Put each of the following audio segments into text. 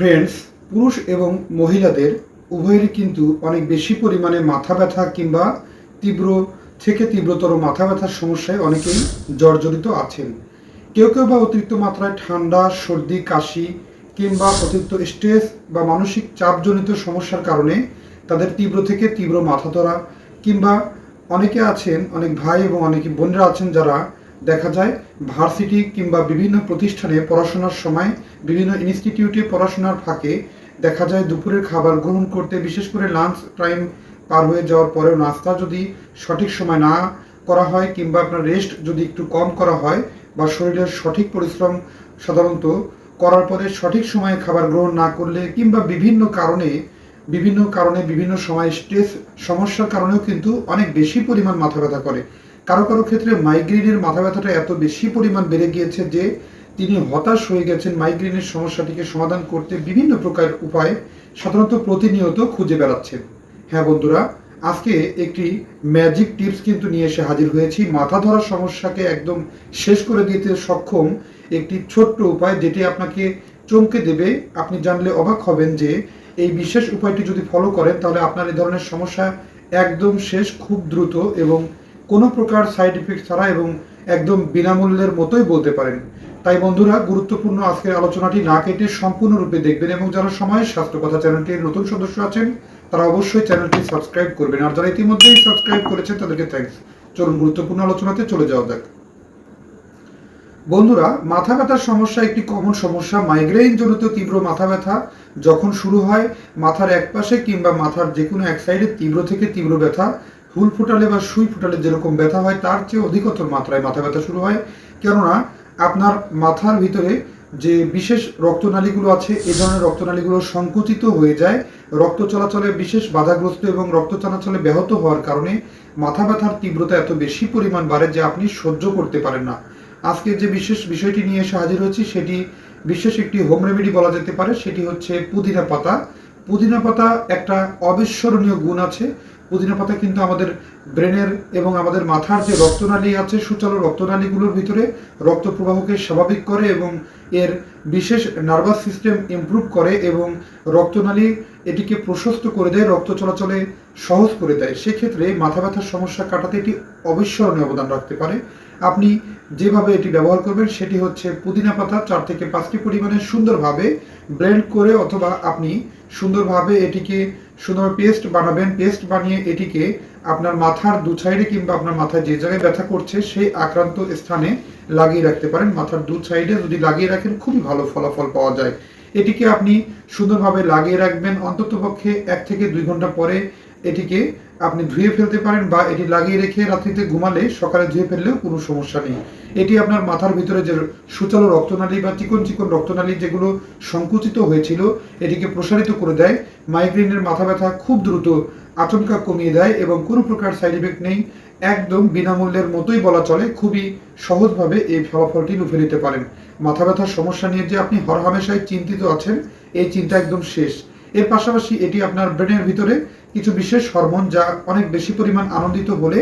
Friends পুরুষ এবং মহিলাদের উভয়েরই কিন্তু অনেক বেশি পরিমাণে মাথা ব্যথা কিংবা তীব্র, থেকে তীব্রতর মাথা ব্যথার সমস্যায় অনেকেই জর্জরিত আছেন। কেউ কেউ বা অতিরিক্ত মাত্রায় ঠান্ডা, সর্দি, কাশি কিংবা অতিরিক্ত স্ট্রেস বা মানসিক চাপজনিত সমস্যার কারণে তাদের তীব্র থেকে তীব্র মাথা ধরা কিংবা অনেকে আছেন, অনেক ভাই এবং অনেকে বোনরা আছেন যারা দেখা যায়, ভার্সিটি কিংবা বিভিন্ন প্রতিষ্ঠানে পড়াশোনার সময় বিভিন্ন ইনস্টিটিউটে পড়াশোনার ফাঁকে দেখা যায় দুপুরের খাবার গ্রহণ করতে, বিশেষ করে লাঞ্চ টাইম পার হয়ে যাওয়ার পরেও নাস্তা যদি সঠিক সময় না করা হয় কিংবা আপনার রেস্ট যদি একটু কম করা হয় বা শরীরের সঠিক পরিশ্রম সাধারণত করার পরে সঠিক সময়ে খাবার গ্রহণ না করলে কিংবা বিভিন্ন কারণে বিভিন্ন কারণে বিভিন্ন সময় স্ট্রেস, সমস্যার কারণেও কিন্তু অনেক বেশি পরিমাণ মাথা ব্যথা করে। কারও কারও ক্ষেত্রে মাইগ্রেনের মাথা ব্যথাটা এত বেশি পরিমাণ বেড়ে গিয়েছে যে তিনি হতাশ হয়ে গেছেন। মাইগ্রেনের সমস্যাটিকে সমাধান করতে বিভিন্ন প্রকার উপায় সাধারণত প্রতিনিয়ত খুঁজে বেড়াচ্ছেন। হ্যাঁ বন্ধুরা, আজকে একটি ম্যাজিক টিপস কিন্তু নিয়ে এসে হাজির হয়েছি। মাথা ধরার সমস্যাকে একদম শেষ করে দিতে সক্ষম একটি ছোট্ট উপায় যেটি আপনাকে চমকে দেবে। আপনি জানলে অবাক হবেন যে এই বিশেষ উপায়টি যদি ফলো করেন, তাহলে আপনার এই ধরনের সমস্যা একদম শেষ খুব দ্রুত এবং কোনো প্রকার সাইড ইফেক্ট ছাড়া এবং একদম বিনামূল্যের মতোই বলতে পারেন। তাই বন্ধুরা, গুরুত্বপূর্ণ আজকের আলোচনাটি না কেটে সম্পূর্ণরূপে দেখবেন এবং যারা সময় স্বাস্থ্য কথা চ্যানেলটির নতুন সদস্য আছেন, তারা অবশ্যই চ্যানেলটি সাবস্ক্রাইব করবেন। আর যারা ইতিমধ্যেই সাবস্ক্রাইব করেছেন, তাদেরকে থ্যাঙ্কস চলুন গুরুত্বপূর্ণ আলোচনাতে চলে যাওয়া যাক। বন্ধুরা, মাথা ব্যথার সমস্যা একটি কমন সমস্যা। মাইগ্রেন জনিত তীব্র মাথা ব্যথা যখন শুরু হয়, মাথার এক পাশে কিংবা মাথার যে কোনো এক সাইডে তীব্র থেকে তীব্র ব্যথা হুল ফুটালে বা সুই ফুটালে যেরকম ব্যথা হয়, তার চেয়ে অধিকতর মাত্রায় মাথা ব্যথা শুরু হয়। কেননা, আপনার মাথার ভিতরে যে বিশেষ রক্তনালীগুলো আছে এই ধরনের রক্তনালীগুলো সংকুচিত হয়ে যায়। রক্ত চলাচলে বিশেষ বাধাগ্রস্ত এবং রক্ত চলাচলে ব্যাহত হওয়ার কারণে মাথা ব্যথার তীব্রতা এত বেশি পরিমাণ বাড়ে যে আপনি সহ্য করতে পারেন না। আজকে যে বিশেষ বিষয়টি নিয়ে এসে হাজির হয়েছি, সেটি বিশেষ একটি হোম রেমেডি বলা যেতে পারে। সেটি হচ্ছে পুদিনা পাতা। পুদিনা পাতা একটা অবিস্মরণীয় গুণ আছে। পুদিনা পাতা কিন্তু আমাদের ব্রেনের এবং আমাদের মাথার যে রক্তনালী আছে, সুচালু রক্তনালীগুলোর ভিতরে রক্ত প্রবাহকে স্বাভাবিক করে এবং এর বিশেষ নার্ভাস সিস্টেম ইম্প্রুভ করে এবং রক্তনালী এটিকে প্রশস্ত করে দেয়, রক্ত চলাচলে সহজ করে দেয়। সেক্ষেত্রে মাথা ব্যথার সমস্যা কাটাতে এটি অবিস্মরণীয় অবদান রাখতে পারে। আপনি যেভাবে এটি ব্যবহার করবেন, সেটি হচ্ছে পুদিনা পাতা চার থেকে পাঁচটি পরিমাণে সুন্দরভাবে ব্লেন্ড করে অথবা আপনি সুন্দরভাবে এটিকে সুন্দর পেস্ট বানাবেন। পেস্ট বানিয়ে এটিকে আপনার মাথার দু সাইডে কিংবা আপনার মাথায় যে জায়গায় ব্যথা করছে, সেই আক্রান্ত স্থানে লাগিয়ে রাখতে পারেন। মাথার দু সাইডে যদি লাগিয়ে রাখেন, খুবই ভালো ফলাফল পাওয়া যায়। এটিকে আপনি সুন্দরভাবে লাগিয়ে রাখবেন। অন্ততপক্ষে এক থেকে দুই ঘণ্টা পরে এটিকে আপনি ধুয়ে ফেলতে পারেন বা এটি লাগিয়ে রেখে রাত্রিতে ঘুমালে সকালে ধুয়ে ফেললেও কোনো সমস্যা নেই। এটি আপনার মাথার ভিতরে যে সুচালো রক্তনালী বা চিকন চিকন রক্তনালী যেগুলো সংকুচিত হয়েছিল, এটিকে প্রসারিত করে দেয়। মাইগ্রেনের মাথা ব্যথা খুব দ্রুত আচমকা কমিয়ে দেয় এবং কোনো প্রকার সাইড ইফেক্ট নেই। একদম বিনামূল্যের মতোই বলা চলে। খুবই সহজভাবে এই ফলাফলটি লুফে নিতে পারেন। মাথা ব্যথার সমস্যা নিয়ে যে আপনি হরহামেশাই চিন্তিত আছেন, এই চিন্তা একদম শেষ। এর পাশাপাশি এটি আপনার ব্রেনের ভিতরে কিছু বিশেষ হরমোন যা অনেক বেশি পরিমাণ আনন্দিত হলে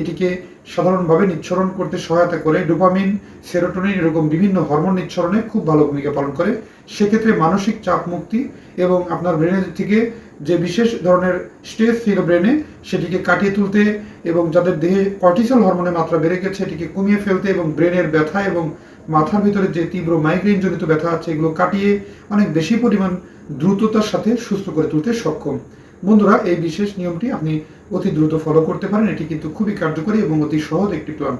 এটিকে সাধারণভাবে নিচ্ছরণ করতে সহায়তা করে। ডোপামিন, সেরোটোনিন এরকম বিভিন্ন হরমোন নিচ্ছরণে খুব ভালো ভূমিকা পালন করে। সেক্ষেত্রে মানসিক চাপ মুক্তি এবং আপনার ব্রেনের থেকে যে বিশেষ ধরনের স্ট্রেস ছিল ব্রেনে, সেটিকে কাটিয়ে তুলতে এবং যাদের দেহে কর্টিসল হরমোনের মাত্রা বেড়ে গেছে এটিকে কমিয়ে ফেলতে এবং ব্রেনের ব্যথা এবং মাথার ভিতরে যে তীব্র মাইগ্রেন জনিত ব্যথা আছে, এগুলো কাটিয়ে অনেক বেশি পরিমাণ দ্রুততার সাথে সুস্থ করে তুলতে সক্ষম। বন্ধুরা, এই বিশেষ নিয়মটি আপনি অতি দ্রুত ফলো করতে পারেন। এটি কিন্তু খুবই কার্যকরী এবং অতি সহজ একটি প্ল্যান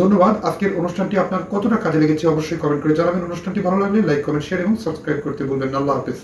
ধন্যবাদ। আজকের অনুষ্ঠানটি আপনার কতটা কাজে লেগেছে অবশ্যই কমেন্ট করে জানাবেন। অনুষ্ঠানটি ভালো লাগলে লাইক কমেন্ট শেয়ার এবং সাবস্ক্রাইব করতে বলবেন আল্লাহ হাফেজ।